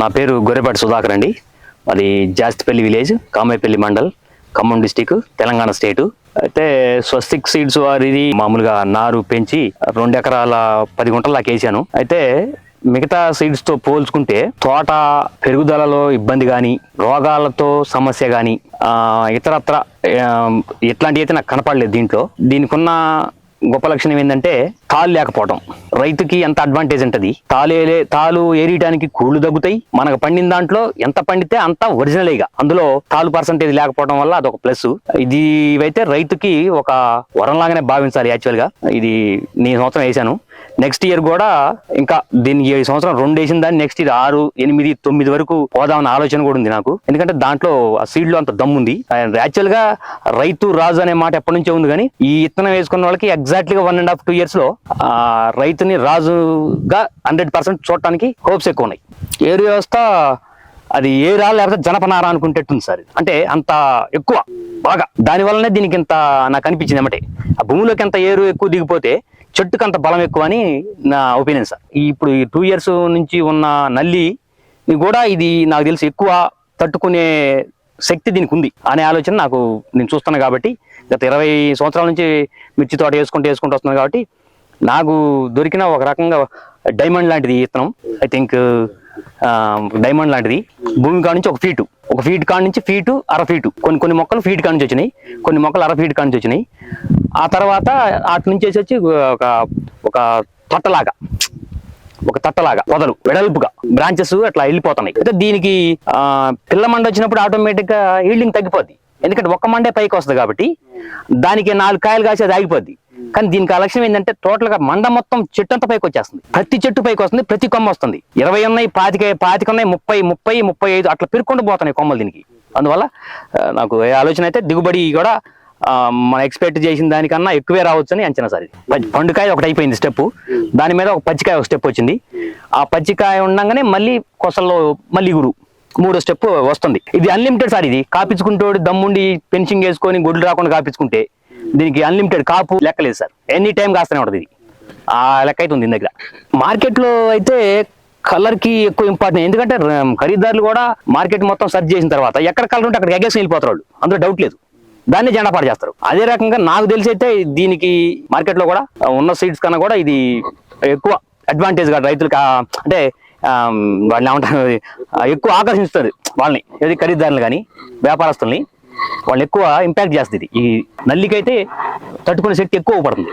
నా పేరు గొర్రెపాటి సుధాకర్ అండి. అది Jastipalli village Kamepalli mandal Khammam district Telangana state. అయితే స్వస్తిక్ సీడ్స్ వారిది మామూలుగా నారు పెంచి రెండు ఎకరాల పది గుంటలు వేసాను. అయితే మిగతా సీడ్స్తో పోల్చుకుంటే తోట పెరుగుదలలో ఇబ్బంది కానీ రోగాలతో సమస్య కానీ ఇతరత్ర ఇట్లాంటివి అయితే నాకు కనపడలేదు దీంట్లో. దీనికి ఉన్న గొప్ప లక్షణం ఏంటంటే తాళ్ళు లేకపోవడం రైతుకి ఎంత అడ్వాంటేజ్ ఉంటుంది? తాలు తాలు ఏరియడానికి కూళ్ళు తగ్గుతాయి. మనకు పండిన దాంట్లో ఎంత పండితే అంత ఒరిజినలేగా అందులో తాలు పర్సంటేజ్ లేకపోవడం వల్ల అదొక ప్లస్ ఇది ఇవైతే రైతుకి ఒక వరం లాగానే భావించాలి యాక్చువల్గా ఇది నేను సంవత్సరం వేసాను. నెక్స్ట్ ఇయర్ కూడా ఇంకా దీనికి ఈ సంవత్సరం రెండు వేసిన దాన్ని నెక్స్ట్ ఇయర్ ఆరు ఎనిమిది తొమ్మిది వరకు పోదామన్న ఆలోచన కూడా ఉంది నాకు. ఎందుకంటే దాంట్లో ఆ సీడ్లో అంత దమ్ముంది యాక్చువల్గా రైతు రాజు అనే మాట ఎప్పటి నుంచో ఉంది కానీ ఈ ఇత్తనం వేసుకున్న వాళ్ళకి ఎగ్జాక్ట్లీ గా వన్ అండ్ హాఫ్ టూ ఇయర్స్లో ఆ, రైతుని రాజుగా హండ్రెడ్ పర్సెంట్ చూడటానికి హోప్స్ ఎక్కువ ఉన్నాయి. ఏరు వ్యవస్థ అది ఏరా లేకపోతే జనపనార అనుకుంటేట్టుంది సార్ అంటే అంత ఎక్కువ బాగా. దాని వల్లనే దీనికి ఇంత నాకు అనిపించింది ఏమంటే ఆ భూమిలోకి ఎంత ఏరు ఎక్కువ దిగిపోతే చెట్టుకు అంత బలం ఎక్కువ అని నా ఒపీనియన్ సార్. ఇప్పుడు ఈ టూ ఇయర్స్ నుంచి ఉన్న నల్లి కూడా ఇది నాకు తెలిసి ఎక్కువ తట్టుకునే శక్తి దీనికి ఉంది అనే ఆలోచన నాకు నేను చూస్తాను కాబట్టి గత ఇరవై సంవత్సరాల నుంచి మిర్చి తోట వేసుకుంటూ వేసుకుంటూ వస్తున్నాను కాబట్టి నాకు దొరికిన ఒక రకంగా డైమండ్ లాంటిది ఈ ఐ థింక్ డైమండ్ లాంటిది. భూమి కాడ నుంచి ఒక ఫీటు ఒక ఫీట్ కాడ నుంచి ఫీటు అర ఫీటు కొన్ని కొన్ని మొక్కలు ఫీట్ కాడ నుంచి వచ్చినాయి. కొన్ని మొక్కలు అర ఫీట్ కాడ నుంచి వచ్చినాయి. ఆ తర్వాత అటు నుంచి వచ్చి ఒక ఒక తొట్టలాగా ఒక తట్టలాగా పొదలు వెడల్పుగా బ్రాంచెస్ అట్లా వెళ్ళిపోతున్నాయి. అయితే దీనికి పిల్ల మండ వచ్చినప్పుడు ఆటోమేటిక్గా ఈల్డింగ్ తగ్గిపోద్ది. ఎందుకంటే ఒక్క మండే పైకి వస్తుంది కాబట్టి దానికి నాలుగు కాయలు కాసి అది ఆగిపోద్ది. కానీ దీనికి ఆ లక్ష్యం ఏంటంటే టోటల్గా మండ మొత్తం చెట్టు అంతా పైకి వచ్చేస్తుంది. ప్రతి చెట్టు పైకి వస్తుంది ప్రతి కొమ్మ వస్తుంది. ఇరవై ఉన్నాయి పాతిక పాతిక ఉన్నాయి ముప్పై ముప్పై ముప్పై ఐదు అట్లా పెరుక్కుంటూ పోతున్నాయి కొమ్మలు దీనికి. అందువల్ల నాకు ఆలోచన అయితే దిగుబడి కూడా మనం ఎక్స్పెక్ట్ చేసిన దానికన్నా ఎక్కువే రావచ్చు అని అంచనా సార్ ఇది. పండుకాయ ఒకటి అయిపోయింది స్టెప్ దాని మీద ఒక పచ్చికాయ ఒక స్టెప్ వచ్చింది. ఆ పచ్చికాయ ఉండగానే మళ్ళీ కొసల్లో మళ్ళీ గురు. మూడో స్టెప్ వస్తుంది. ఇది అన్లిమిటెడ్ సార్ ఇది. కాపించుకుంటూ దమ్ముండి పెన్షింగ్ వేసుకొని గుడ్లు రాకుండా కాపించుకుంటే దీనికి అన్లిమిటెడ్ కాపు లెక్కలేదు సార్. ఎనీ టైం కాస్తూనే ఉంటుంది ఇది. ఆ లెక్క అయితే ఉంది దగ్గర. మార్కెట్లో అయితే కలర్కి ఎక్కువ ఇంపార్టెంట్ ఎందుకంటే ఖరీదారులు కూడా మార్కెట్ మొత్తం సర్చ్ చేసిన తర్వాత ఎక్కడ కలర్ ఉంటే అక్కడ ఎగేసి వెళ్ళిపోతారు వాళ్ళు. అందులో డౌట్ లేదు. దాన్ని జెండా పాటు చేస్తారు. అదే రకంగా నాకు తెలిసి అయితే దీనికి మార్కెట్లో కూడా ఉన్న సీడ్స్ కన్నా కూడా ఇది ఎక్కువ అడ్వాంటేజ్ కాదు రైతులకు అంటే వాళ్ళని ఏమంటారు ఎక్కువ ఆకర్షిస్తుంది వాళ్ళని ఏది ఖరీదారులు కానీ వ్యాపారస్తుల్ని. వాళ్ళు ఎక్కువ ఇంపాక్ట్ చేస్తుంది ఈ నల్లికైతే తట్టుకునే శక్తి ఎక్కువ పడుతుంది.